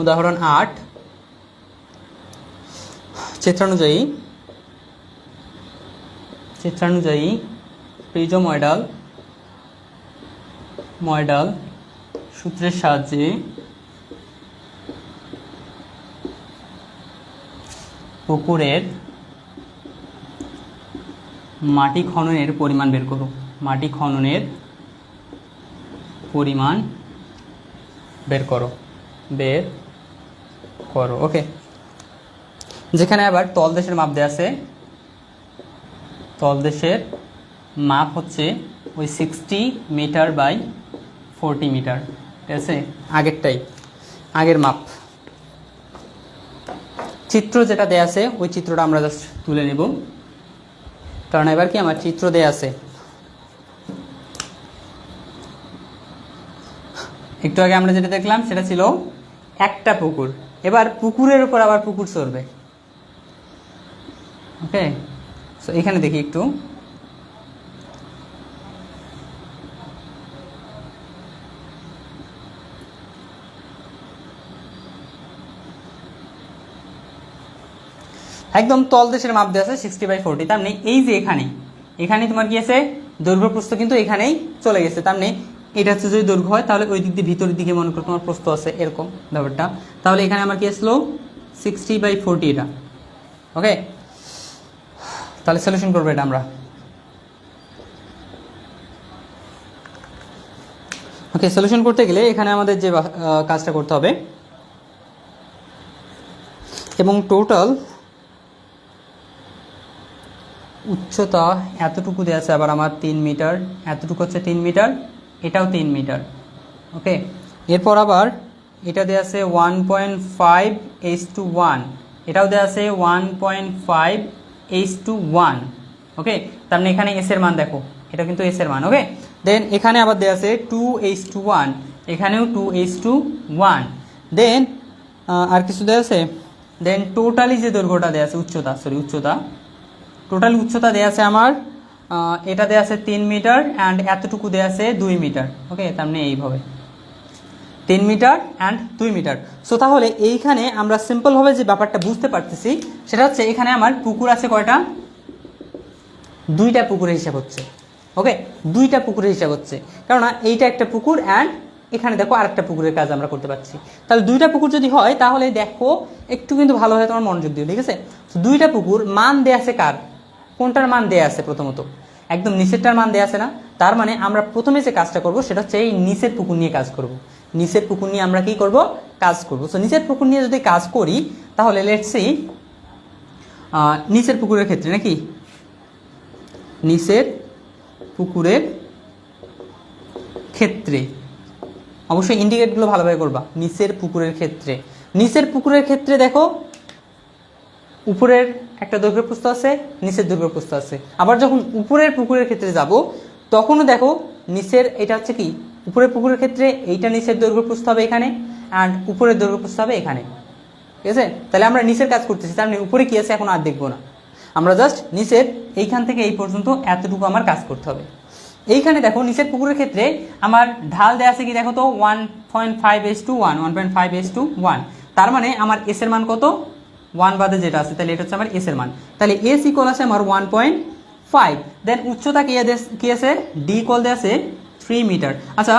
উদাহরণ আট। চিত্রানুযায়ী চিত্রানুযায়ী প্রিজো model model সূত্রের সাহায্যে পুকুরের মাটি খননের পরিমাণ বের করো। মাটি খননের পরিমাণ বের করো। বের করো ওকে যেখানে আবার তলদেশের মাপ দেওয়া আছে তলদেশের মাপ হচ্ছে ওই sixty metre by forty metre ঠিক আছে? আগেরটাই, আগের মাপ। চিত্র যেটা দেয়া আছে, ওই চিত্রটা আমরা জাস্ট তুলে নেব। কারণ এবার কি আমার চিত্র দেয়া আছে? একটু আগে আমরা যেটা দেখলাম, সেটা ছিল একটা পুকুর। এবার পুকুরের উপর আবার পুকুর চলবে ওকে? সো এখানে দেখি একটু। একদম তলদেশের মাপ দেওয়া আছে সিক্সটি বাই ফোরটি তার মানে এই যে এখানে এখানে তোমার কি আছে? দৈর্ঘ্য প্রস্থ কিন্তু এখানেই চলে গেছে। তার মানে এটা হচ্ছে যদি দৈর্ঘ্য হয়, তাহলে ওই দিক দিয়ে ভিতরের দিকে মনে করো তোমার প্রস্থ আছে এরকম ব্যাপারটা। তাহলে এখানে আমার কি আসলো? সিক্সটি বাই ফোরটি এটা। ওকে তাহলে সলিউশন করব এটা আমরা। ওকে সলিউশন করতে গেলে এখানে আমাদের যে কাজটা করতে হবে, এবং টোটাল উচ্চতা এতটুকু দেওয়া আছে, আবার আমার তিন মিটার এতটুকু হচ্ছে তিন মিটার এটাও তিন মিটার, ওকে? এরপর আবার এটা দেওয়া আছে one point five H two one, এটাও দেওয়া আছে one point five H two one, okay? তার মানে এখানে এসের মান দেখো, এটা কিন্তু এসের মান, ওকে? দেন এখানে আবার দেওয়া আছে টু এইচ টু ওয়ান, এখানেও two H two one. Then আর কিছু দেওয়া আছে? দেন টোটালি যে দৈর্ঘ্যটা দেওয়া আছে, উচ্চতা সরি উচ্চতা। টোটাল উচ্চতা দেওয়া আছে আমার এটা দেওয়া আছে তিন মিটার অ্যান্ড এতটুকু দেওয়া আছে দুই মিটার। ওকে তার মানে এইভাবে। তিন মিটার অ্যান্ড দুই মিটার। সো তাহলে এইখানে আমরা সিম্পলভাবে যে ব্যাপারটা বুঝতে পারতেছি, সেটা হচ্ছে এখানে আমার পুকুর আছে কয়টা? দুইটা পুকুরের হিসাব হচ্ছে। ওকে দুইটা পুকুরের হিসাব হচ্ছে। কেননা এইটা একটা পুকুর অ্যান্ড এখানে দেখো আরেকটা পুকুরের কাজ আমরা করতে পারছি। তাহলে দুইটা পুকুর যদি হয়, তাহলে দেখো একটু কিন্তু ভালো হয়, তোমার মনোযোগ দিও, ঠিক আছে? দুইটা পুকুর, মান দেয়া আছে কার? কোনটার মান দেয়া আছে প্রথমত? একদম নিচেরটার মান দেয়া আছে না? তার মানে আমরা প্রথমে যে কাজটা করব সেটা হচ্ছে এই নিচের পুকুর নিয়ে কাজ করব। নিচের পুকুর নিয়ে আমরা কি করব? কাজ করব। সো নিচের পুকুর নিয়ে যদি কাজ করি, তাহলে লেটস নিচের পুকুরের ক্ষেত্রে নাকি? নিচের পুকুরের ক্ষেত্রে। অবশ্যই ইন্ডিকেটগুলো ভালোভাবে করবা। নিচের পুকুরের ক্ষেত্রে। নিচের পুকুরের ক্ষেত্রে দেখো উপরের একটা দৈর্ঘ্য প্রস্থ আছে, নিচের দৈর্ঘ্য প্রস্থ আছে। আবার যখন উপরের পুকুরের ক্ষেত্রে যাব, তখনও দেখো নিচের এটা হচ্ছে কি? উপরের পুকুরের ক্ষেত্রে এইটা নিচের দৈর্ঘ্য প্রস্থ হবে এখানে অ্যান্ড উপরের দৈর্ঘ্য প্রস্থ হবে এখানে। ঠিক আছে? তাহলে আমরা নিচের কাজ করতেছি, তার মানে উপরে কি আছে এখন আর দেখব না। আমরা জাস্ট নিচের এইখান থেকে এই পর্যন্ত এতটুকু আমার কাজ করতে হবে। এইখানে দেখো নিচের পুকুরের ক্ষেত্রে আমার ঢাল দেওয়া আছে কি দেখো তো? One point five S two one one point five S two one তার মানে আমার এসের মান কত? ওয়ান বাদে যেটা আছে, তাহলে এটা হচ্ছে আমার এস এর মান। তাহলে এস ইকুয়াল আছে আমার ওয়ান পয়েন্ট ফাইভ দেন উচ্চতা কি কি আছে? ডি ইকুয়াল দিয়ে আছে থ্রি মিটার আচ্ছা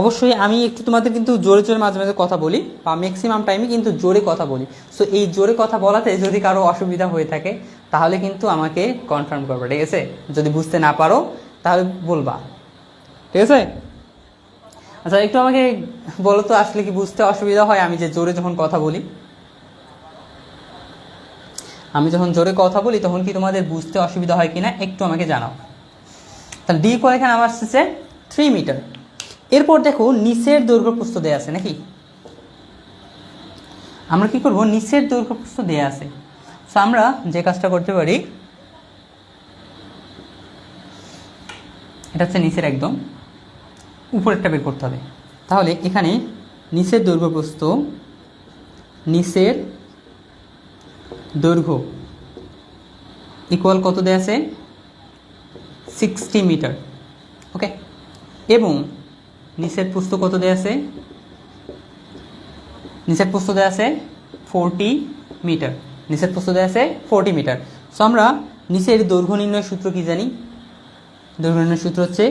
অবশ্যই আমি একটু তোমাদের কিন্তু জোরে জোরে মাঝে মাঝে কথা বলি, বা ম্যাক্সিমাম টাইমে কিন্তু জোরে কথা বলি। সো এই জোরে কথা বলাতে যদি কারও অসুবিধা হয়ে থাকে, তাহলে কিন্তু আমাকে কনফার্ম করবে, ঠিক আছে? যদি বুঝতে না পারো, তাহলে বলবা। ঠিক আছে? আচ্ছা একটু আমাকে বলো তো, আসলে কি বুঝতে অসুবিধা হয়? আমি যে জোরে যখন কথা বলি। আমি যখন জোরে কথা বলি, তখন কি তোমাদের বুঝতে অসুবিধা হয় কিনা একটু আমাকে জানাও। তাহলে ডি করে এখানে আমার আসছে থ্রি মিটার এরপর দেখো নিচের দৈর্ঘ্য প্রস্থ দেয়া আছে নাকি? আমরা কি করব? নিচের দৈর্ঘ্য প্রস্থ দেয়া আছে। সো আমরা যে কাজটা করতে পারি, এটা হচ্ছে নিচের একদম উপরেরটা বের করতে হবে। তাহলে এখানে নিচের দৈর্ঘ্য প্রস্থ, নিচের দৈর্ঘ্য ইকুয়াল কত দেয়া আছে? সিক্সটি মিটার ওকে এবং নিচের প্রস্থ কত দেয়া আছে? নিচের প্রস্থ দেওয়া আছে ফোরটি মিটার নিচের প্রস্থ দেওয়া আছে ফোরটি মিটার সো আমরা নিচের দৈর্ঘ্য নির্ণয় সূত্র কি জানি? দৈর্ঘ্য নির্ণয় সূত্র হচ্ছে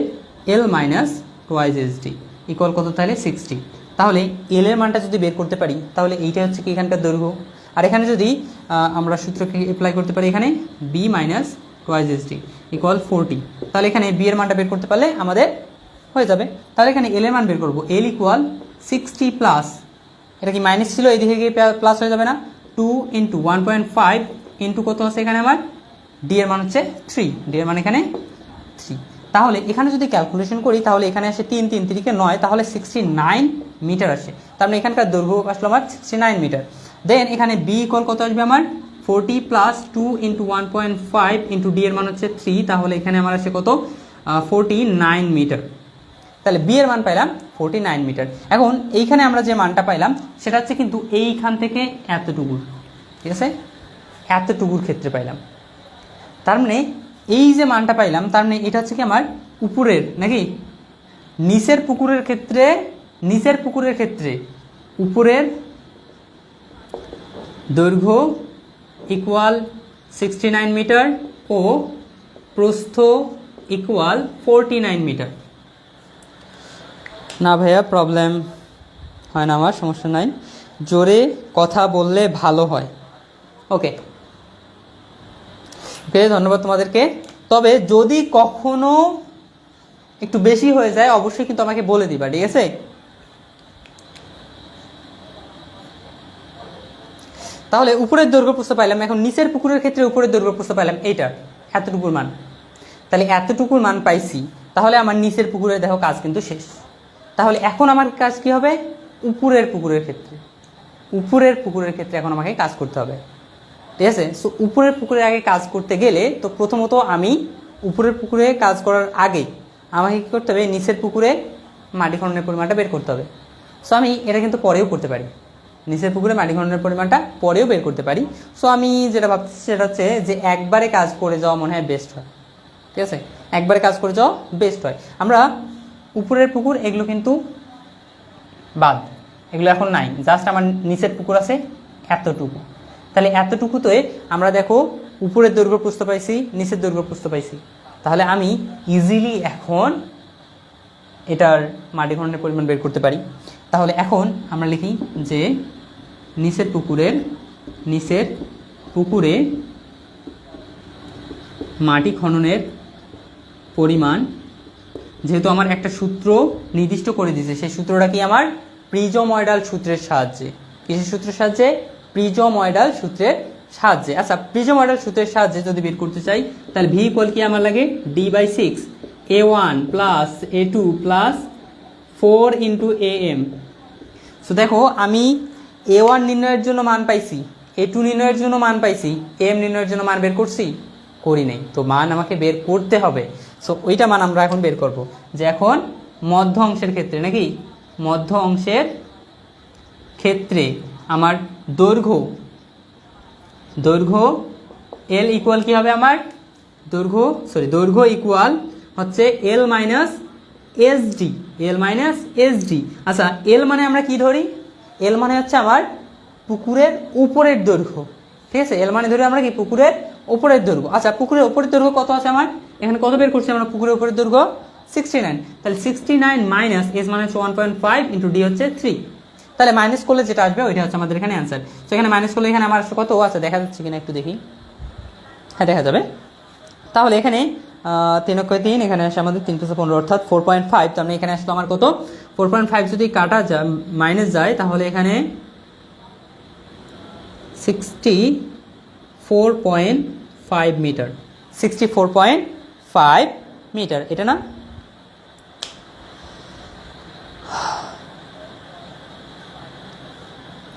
L minus twice S D equal কত তাহলে সিক্সটি তাহলে এল এর মানটা যদি বের করতে পারি, তাহলে এইটা হচ্ছে কি এখানকার দৈর্ঘ্য? আর এখানে যদি আমরা সূত্রকে অ্যাপ্লাই করতে পারি এখানে B minus twice S D equal forty তাহলে এখানে বি এর মানটা বের করতে পারলে আমাদের হয়ে যাবে। তাহলে এখানে এল এর মান বের করব। এল ইকুয়াল সিক্সটি প্লাস এটা কি মাইনাস ছিল? এদিকে গিয়ে প্লাস হয়ে যাবে না। Two into one point five into কত আছে এখানে আমার? ডি এর মান হচ্ছে থ্রি ডি এর মান এখানে থ্রি তাহলে এখানে যদি ক্যালকুলেশন করি, তাহলে এখানে আসে তিন তিন তিরিকে নয়। তাহলে সিক্সটি নাইন মিটার আসে। তার মানে এখানকার দৈর্ঘ্য আসলো আমার সিক্সটি নাইন মিটার দেন এখানে বি ইকল কত আসবে আমার? Forty plus two into one point five into D এর মান হচ্ছে থ্রি তাহলে এখানে আমার আছে কত? ফোরটি নাইন মিটার তাহলে বি এর মান পাইলাম ফোরটি নাইন মিটার এখন এইখানে আমরা যে মানটা পাইলাম, সেটা হচ্ছে কিন্তু এইখান থেকে এতটুকুর ঠিক আছে? এতটুকুর ক্ষেত্রে পাইলাম। তার মানে এই যে মানটা পাইলাম, তার মানে এটা হচ্ছে কি আমার উপরের, নাকি? নিচের পুকুরের ক্ষেত্রে, নিচের পুকুরের ক্ষেত্রে উপরের দৈর্ঘ্য ইকুয়াল সিক্সটি নাইন মিটার ও প্রস্থ ইকুয়াল ফোরটি নাইন মিটার না ভাইয়া প্রবলেম হয় না আমার, সমস্যা নাই। জোরে কথা বললে ভালো হয়। ওকে ওকে ধন্যবাদ তোমাদেরকে। তবে যদি কখনো একটু বেশি হয়ে যায়, অবশ্যই কিন্তু আমাকে বলে দিবা, ঠিক আছে? তাহলে উপরের দৈর্ঘ্য প্রস্থ পাইলাম, এখন নিচের পুকুরের ক্ষেত্রে উপরের দৈর্ঘ্য প্রস্থ পাইলাম, এইটা এতটুকুর মান। তাহলে এতটুকুর মান পাইছি, তাহলে আমার নিচের পুকুরের দেখো কাজ কিন্তু শেষ। তাহলে এখন আমার কাজ কি হবে? উপরের পুকুরের ক্ষেত্রে। উপরের পুকুরের ক্ষেত্রে এখন আমাকে কাজ করতে হবে। ঠিক আছে? সো উপরের পুকুরে আগে কাজ করতে গেলে তো প্রথমত আমি উপরের পুকুরে কাজ করার আগে আমাকে কী করতে হবে? নিচের পুকুরে মাটি খননের পরিমাণটা বের করতে হবে। সো আমি এটা কিন্তু পরেও করতে পারি। নিচের পুকুরে মাটি খননের পরিমাণটা পরেও বের করতে পারি। সো আমি যেটা ভাবছি সেটা হচ্ছে যে একবারে কাজ করে যাওয়া মনে হয় বেস্ট হয়। ঠিক আছে? একবারে কাজ করে যাওয়া বেস্ট হয়। আমরা উপরের পুকুর এগুলো কিন্তু বাদ। এগুলো এখন নাই। জাস্ট আমার নিচের পুকুর আছে এতটুকু। তাহলে এতটুকুতে আমরা দেখো উপরের দৈর্ঘ্য প্রস্থ পাইছি, নিচের দৈর্ঘ্য প্রস্থ পাইছি। তাহলে আমি ইজিলি এখন এটার মাটি খননের পরিমাণ বের করতে পারি। তাহলে এখন আমরা লিখি যে নিচের পুকুরের, নিচের পুকুরে মাটি খননের পরিমাণ, যেহেতু আমার একটা সূত্র নির্দিষ্ট করে দিয়েছে, সেই সূত্রটা কি আমার? প্রিজময়েডাল সূত্রের সাহায্যে। কিসের সূত্রের সাহায্যে? প্রিজময়েডাল সূত্রের সাহায্যে। আচ্ছা প্রিজময়েডাল সূত্রের সাহায্যে যদি বের করতে চাই, তাহলে ভি ইকুয়াল কি আমার লাগে? D by six A one plus A two plus four into A M so দেখো, আমি এ ওয়ান নির্ণয়ের জন্য মান পাইছি এ টু নির্ণয়ের জন্য মান পাইছি এম নির্ণয়ের জন্য মান বের করছি, করি নাই। তো মান আমাকে বের করতে হবে। সো ওইটা মান আমরা এখন বের করব। যে এখন মধ্য অংশের ক্ষেত্রে নাকি, মধ্য অংশের ক্ষেত্রে আমার দৈর্ঘ্য দৈর্ঘ্য এল ইকুয়াল কি হবে আমার? দৈর্ঘ্য সরি দৈর্ঘ্য ইকুয়াল হচ্ছে L minus S D L minus S D আচ্ছা এল মানে আমরা কি ধরি? এল মানে হচ্ছে আমার পুকুরের উপরের দৈর্ঘ্য। ঠিক আছে? এল মানে ধরি আমরা কি? পুকুরের উপরের দৈর্ঘ্য। আচ্ছা পুকুরের উপরের দৈর্ঘ্য কত আছে আমার? এখানে কত বের করছি আমরা? পুকুরের উপরের দৈর্ঘ্য সিক্সটি নাইন তাহলে সিক্সটি নাইন মাইনাস এস মানে হচ্ছে one point five into D হচ্ছে থ্রি তাহলে মাইনাস করলে যেটা আসবে, ওইটা হচ্ছে আমাদের এখানে অ্যান্সার তো এখানে মাইনাস করলে এখানে আমার কত? আছে দেখা যাচ্ছে কিনা একটু দেখি। হ্যাঁ দেখা যাবে। তাহলে এখানে তিন অক্ষয় তিন, এখানে আসে আমাদের তিন পাঁচশো পনেরো, অর্থাৎ ফোর পয়েন্ট ফাইভ তার এখানে আসলে আমার কত? ফোর পয়েন্ট ফাইভ যদি কাটা যায় মাইনাস যায়, তাহলে এখানে sixty four point five metre sixty four point five metre এটা না?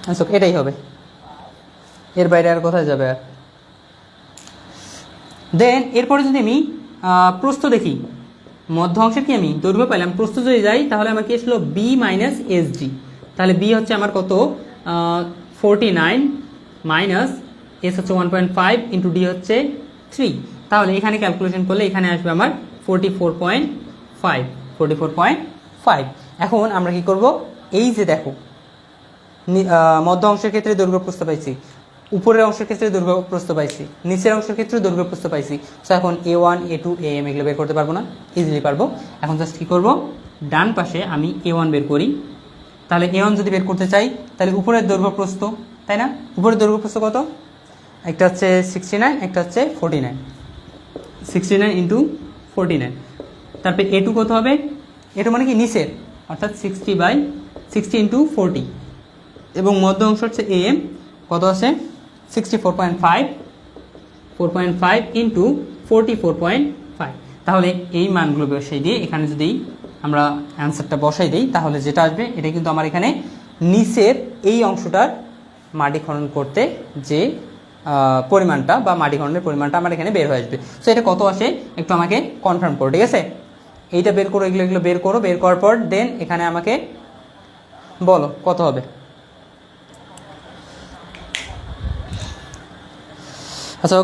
আচ্ছা এটাই হবে। এর বাইরে আর কোথায় যাবে আর? দেন এরপরে যদি আমি প্রস্থ দেখি। মধ্য অংশের কি আমি? দৈর্ঘ্য পাইলাম। প্রস্থ যদি যাই, তাহলে আমার কি আসলো? বি মাইনাস এস ডি তাহলে বি হচ্ছে আমার কত? ফোরটি নাইন মাইনাস এস হচ্ছে one point five into D হচ্ছে থ্রি তাহলে এখানে ক্যালকুলেশন করলে এখানে আসবে আমার forty four point five forty four point five এখন আমরা কি করব? এই যে দেখো মধ্য অংশের ক্ষেত্রে দৈর্ঘ্য প্রস্তাব পাইছি। উপরের অংশের ক্ষেত্রে দৈর্ঘ্য প্রস্থ পাইছি, নিচের অংশের ক্ষেত্রে দৈর্ঘ্য প্রস্থ পাইছি। সো এখন A one A two A M এগুলো বের করতে পারব না ইজিলি পারব। এখন জাস্ট কী করব? ডান পাশে আমি এ ওয়ান বের করি। তাহলে এ ওয়ান যদি বের করতে চাই, তাহলে উপরের দৈর্ঘ্য প্রস্থ তাই না? উপরের দৈর্ঘ্য প্রস্থ কত? একটা হচ্ছে সিক্সটি নাইন একটা হচ্ছে forty nine sixty nine into forty nine তারপরে এ টু কত হবে? এ টু মানে কি? নিচের, অর্থাৎ sixty by sixty into forty এবং মধ্য অংশ হচ্ছে এ এম কত আছে? Sixty four point five four point five into forty four point five তাহলে এই মানগুলো বসাই দিয়ে এখানে যদি আমরা অ্যান্সারটা বসাই দিই, তাহলে যেটা আসবে, এটা কিন্তু আমার এখানে নিচের এই অংশটার মাটি খনন করতে যে পরিমাণটা বা মাটি খননের পরিমাণটা আমার এখানে বের হয়ে আসবে। সো এটা কত আসে? একটু আমাকে কনফার্ম করো, ঠিক আছে? এইটা বের করো, এগুলো এগুলো বের করো, বের করার পর দেন এখানে আমাকে বলো কত হবে। আচ্ছা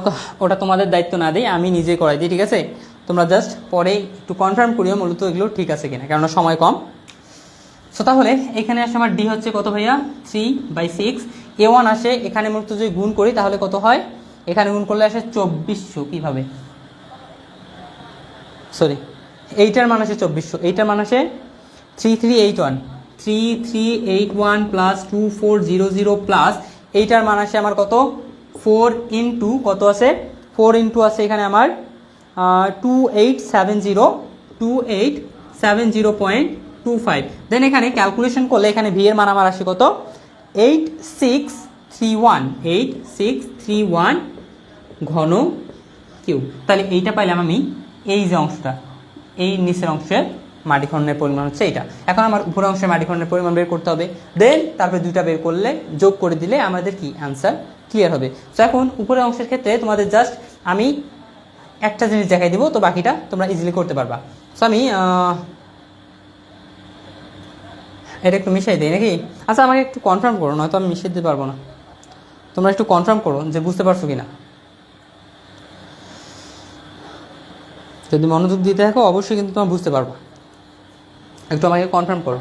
ওটা তোমাদের দায়িত্ব না দিই, আমি নিজে করাই দিই, ঠিক আছে? তোমরা জাস্ট পরে একটু কনফার্ম করিও মূলত এগুলো ঠিক আছে কিনা, কেননা সময় কম। সো তাহলে এখানে আসে আমার ডি হচ্ছে কত ভাইয়া? Three by six A one আসে, এখানে মূলত যদি গুণ করি, তাহলে কত হয়? এখানে গুণ করলে আসে চব্বিশশো, কীভাবে? সরি এইটার মান আসে চব্বিশশো, এইটার মান আসে three three eight one three three eight one plus two four zero zero plus এইটার মান আসে আমার কত? ফোর ইন্টু কত আছে? ফোর ইন্টু আছে এখানে আমার two eight seven zero two eight seven zero point two five then এখানে ক্যালকুলেশন করলে এখানে ভি এর মান আমার আসে কত? Eight six three one eight six three one ঘন কিউব। তাহলে এইটা পাইলাম আমি এই যে অংশটা, এই নিচের অংশের মাটি খননের পরিমাণ হচ্ছে এইটা। এখন আমার উপরের অংশের মাটি খননের পরিমাণ বের করতে হবে। দেন তারপরে দুইটা বের করলে যোগ করে দিলে আমাদের কি? অ্যান্সার ক্লিয়ার হবে। তো এখন উপরের অংশের ক্ষেত্রে তোমাদের জাস্ট আমি একটা জিনিস দেখাই দিব, তো বাকিটা তোমরা ইজিলি করতে পারবা। সো আমি এটা একটু মিশাই দিই নাকি? আচ্ছা আমাকে একটু কনফার্ম করো, নয়তো আমি মিশিয়ে দিতে পারব না। তোমরা একটু কনফার্ম করো যে বুঝতে পারছ কি না যদি মনোযোগ দিতে থাকো, অবশ্যই কিন্তু তোমরা বুঝতে পারব। একটু আমাকে কনফার্ম করো।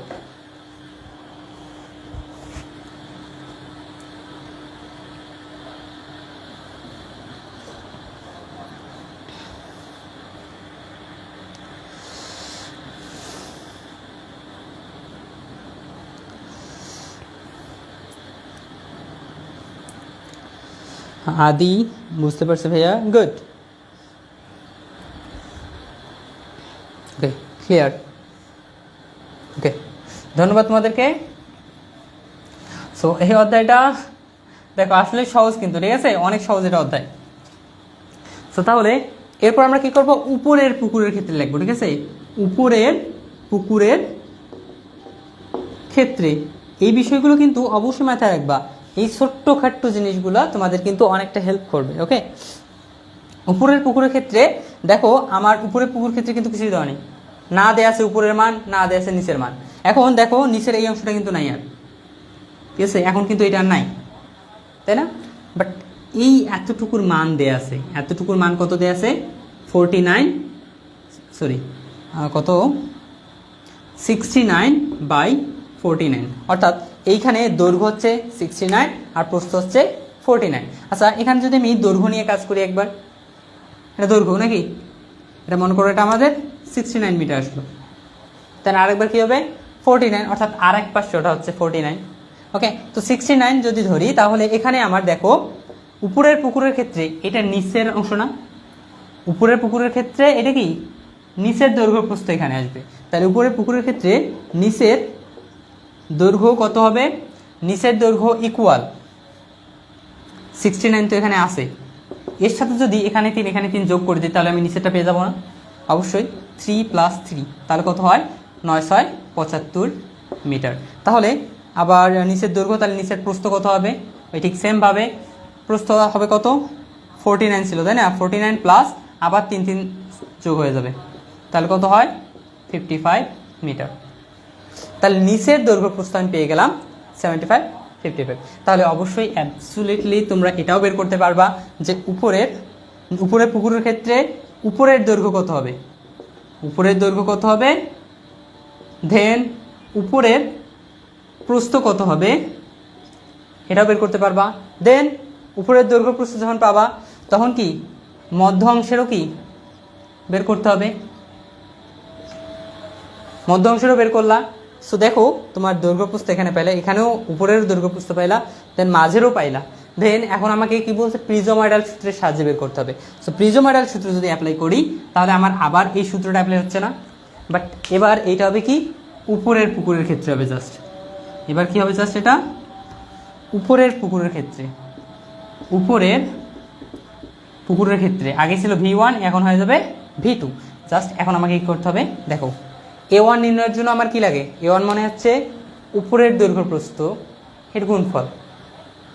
আদি, বুঝতে পারছে ভাইয়া? গুড ওকে ক্লিয়ার ওকে ধন্যবাদ তোমাদেরকে। সো এই অধ্যায়টা, দেখো, আসলে সহজ কিন্তু, ঠিক আছে? অনেক সহজ এটা অধ্যায়। সো তাহলে, এরপর আমরা কি করব? উপরের পুকুরের ক্ষেত্রে লিখব, ঠিক আছে? উপরের পুকুরের ক্ষেত্রে। এই বিষয়গুলো কিন্তু অবশ্যই মাথায় রাখবা। এই ছোট্ট খাট্ট জিনিসগুলো তোমাদের কিন্তু অনেকটা হেল্প করবে ওকে উপরের পুকুরের ক্ষেত্রে, দেখো, আমার উপরের পুকুর ক্ষেত্রে কিন্তু কিছুই দেওয়া নেই। না দেয়া আছে উপরের মান, না দেয়া আছে নিচের মান। এখন দেখো, নিচের এই অংশটা কিন্তু নাই আর। ঠিক আছে? এখন কিন্তু এটা নাই। তাই না? বাট এই এতটুকুর মান দেয়া আছে। এতটুকুর মান কত দেয়া আছে? ফোরটি নাইন সরি কত? Sixty nine by forty nine অর্থাৎ এইখানে দৈর্ঘ্য হচ্ছে সিক্সটি নাইন আর প্রস্থ হচ্ছে ফোরটি নাইন আচ্ছা এখানে যদি আমি দৈর্ঘ্য নিয়ে কাজ করি একবার, এটা দৈর্ঘ্য নাকি? এটা মনে করো এটা আমাদের সিক্সটি নাইন মিটার আসলো। তাহলে আরেকবার কী হবে? ফোরটি নাইন অর্থাৎ আর এক পাশে ওটা হচ্ছে ফোরটি নাইন ওকে তো সিক্সটি নাইন যদি ধরি, তাহলে এখানে আমার দেখো, উপরের পুকুরের ক্ষেত্রে এটা নিচের অংশ না। উপরের পুকুরের ক্ষেত্রে এটা কি? নিচের দৈর্ঘ্য প্রস্থ এখানে আসবে। তাহলে উপরের পুকুরের ক্ষেত্রে নিচের দৈর্ঘ্য কত হবে? নিচের দৈর্ঘ্য ইকুয়াল সিক্সটি নাইন তো এখানে আছে। এর সাথে যদি এখানে তিন এখানে তিন যোগ করে দিই, তাহলে আমি নিচেরটা পেয়ে যাব না। অবশ্যই থ্রি প্লাস থ্রি তাহলে কত হয়? নয় ছয় পঁচাত্তর মিটার তাহলে আবার নিচের দৈর্ঘ্য, তাহলে নিচের প্রস্থ কত হবে? ওই ঠিক সেমভাবে প্রস্থ হবে কত? ফোরটি নাইন ছিল, তাই না? ফোরটি নাইন প্লাস আবার তিন তিন যোগ হয়ে যাবে। তাহলে কত হয়? ফিফটি ফাইভ মিটার তাহলে নিচের দৈর্ঘ্য প্রস্থ আমি পেয়ে গেলাম সেভেন্টি ফাইভ ফিফটি ফাইভ তাহলে অবশ্যই অ্যাবসুলেটলি তোমরা এটাও বের করতে পারবা যে উপরের উপরের পুকুরের ক্ষেত্রে উপরের দৈর্ঘ্য কত হবে? উপরের দৈর্ঘ্য কত হবে? দেন উপরের প্রস্থ কত হবে? এটাও বের করতে পারবা। দেন উপরের দৈর্ঘ্য প্রস্থ যখন পাবা, তখন কি? মধ্য অংশেরও কি? বের করতে হবে। মধ্য অংশেরও বের করলা। সো দেখো, তোমার দৈর্ঘ্যপ্রস্থ এখানে পাইলা, এখানেও উপরের দৈর্ঘ্যপ্রস্থ পাইলা দেন মাঝেরও পাইলা। দেন এখন আমাকে কি বলছে? প্রিজোমাইডাল সূত্রের সাহায্যে বের করতে হবে। সো প্রিজোমাইডাল সূত্র যদি অ্যাপ্লাই করি, তাহলে আমার আবার এই সূত্রটা অ্যাপ্লাই হচ্ছে না। বাট এবার এইটা হবে কি? উপরের পুকুরের ক্ষেত্রে হবে জাস্ট এবার কি হবে জাস্ট এটা? উপরের পুকুরের ক্ষেত্রে। উপরের পুকুরের ক্ষেত্রে। আগে ছিল ভি ওয়ান এখন হয়ে যাবে ভি টু জাস্ট এখন আমাকে কি করতে হবে? দেখো। এ ওয়ান নির্ণয়ের জন্য আমার কি লাগে? এ ওয়ান মানে হচ্ছে উপরের দৈর্ঘ্য প্রস্থ, এর গুণফল।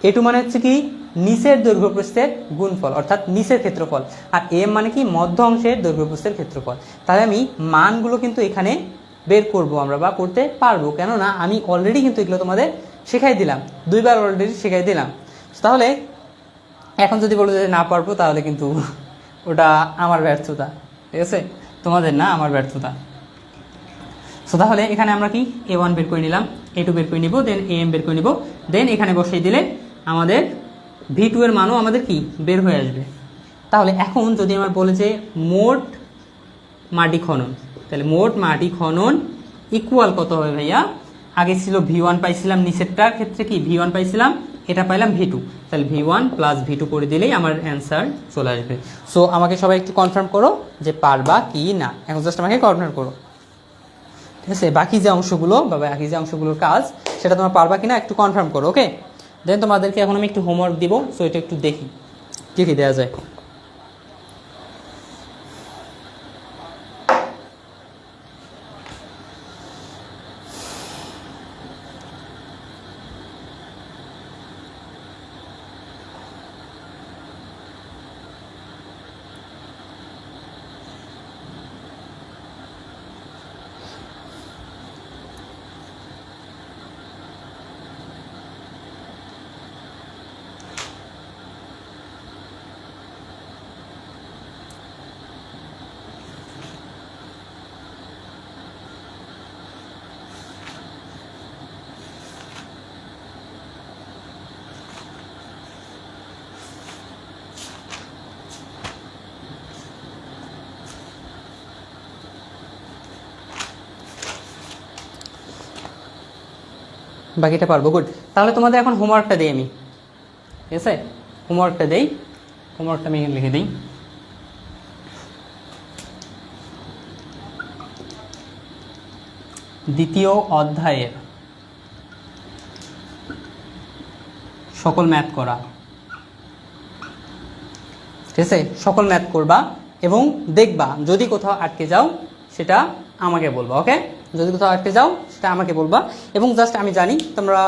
এ টু মানে হচ্ছে কি? নিচের দৈর্ঘ্য প্রস্থের গুণফল, অর্থাৎ নিচের ক্ষেত্রফল। আর এম মানে কি? মধ্য অংশের দৈর্ঘ্য প্রস্থের ক্ষেত্রফল। তাহলে আমি মানগুলো কিন্তু এখানে বের করব আমরা বা করতে পারব। কেননা আমি অলরেডি কিন্তু এগুলো তোমাদের শেখাই দিলাম। দুইবার অলরেডি শেখাই দিলাম। তাহলে এখন যদি বলো যে না পারব, তাহলে কিন্তু ওটা আমার ব্যর্থতা। ঠিক আছে? তোমাদের না আমার ব্যর্থতা। সো তাহলে এখানে আমরা কি? এ ওয়ান বের করে নিলাম এ টু বের করে নিব দেন এ এম বের করে নিব। দেন এখানে বসিয়ে দিলে আমাদের ভি টু এর মানও আমাদের কি? বের হয়ে আসবে। তাহলে এখন যদি আমার বলে যে মোট মাটি খনন, তাহলে মোট মাটি খনন ইকুয়াল কত হবে ভাইয়া? আগে ছিল ভি ওয়ান পাইছিলাম নিচেরটার ক্ষেত্রে কি? ভি ওয়ান পাইছিলাম, এটা পাইলাম ভি টু তাহলে V one plus V two করে দিলেই আমার অ্যান্সার চলে আসবে। সো আমাকে সবাই একটু কনফার্ম করো যে পারবা কি না। এখন জাস্ট আমাকে কনফার্ম করো। ঠিক আছে, বাকি যে অংশগুলো বা বাকি যে অংশগুলোর কাজ, সেটা তোমরা পারবা কিনা একটু কনফার্ম করো ওকে দেন তোমাদেরকে এখন আমি একটু হোমওয়ার্ক দিব সো এটা একটু দেখি কী কী দেওয়া যায়। বাকিটা পারব। গুড তাহলে তোমাদের এখন হোমওয়ার্কটা দিই আমি। ঠিক আছে? হোমওয়ার্কটা দেই। হোমওয়ার্কটা আমি লিখে দিই। দ্বিতীয় অধ্যায়ের সকল ম্যাথ করা। ঠিক আছে? সকল ম্যাথ করবা এবং দেখবা, যদি কোথাও আটকে যাও, সেটা আমাকে বলবা ওকে যদি কোথাও আটকে যাও সেটা আমাকে বলবা এবং জাস্ট আমি জানি তোমরা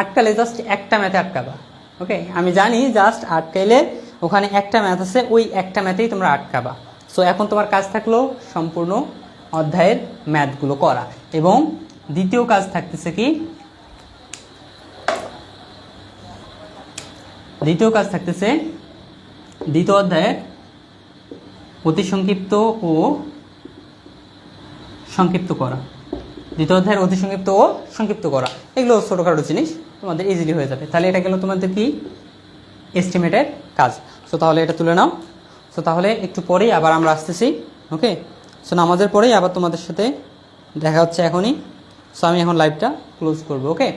আটকালে জাস্ট একটা ম্যাথে আটকাবা ওকে আমি জানি জাস্ট আটকাইলে ওখানে একটা ম্যাথ আছে, ওই একটা ম্যাথেই তোমরা আটকাবা। সো এখন তোমার কাজ থাকল সম্পূর্ণ অধ্যায়ের ম্যাথগুলো করা এবং দ্বিতীয় কাজ থাকতেছে কি? দ্বিতীয় কাজ থাকতেছে দ্বিতীয় অধ্যায়ের অতি সংক্ষিপ্ত ও সংক্ষিপ্ত করা। দ্বিতীয় অধ্যায়ের অতি সংক্ষিপ্ত ও সংক্ষিপ্ত করা। এগুলো ছোটোখাটো জিনিস, তোমাদের ইজিলি হয়ে যাবে। তাহলে এটা গেল তোমাদের কি? এস্টিমেটের কাজ। সো তাহলে এটা তুলে নাও। সো তাহলে একটু পরেই আবার আমরা আসতেছি ওকে সো নামাজের পরেই আবার তোমাদের সাথে দেখা হচ্ছে এখনই। সো আমি এখন লাইভটা ক্লোজ করব ওকে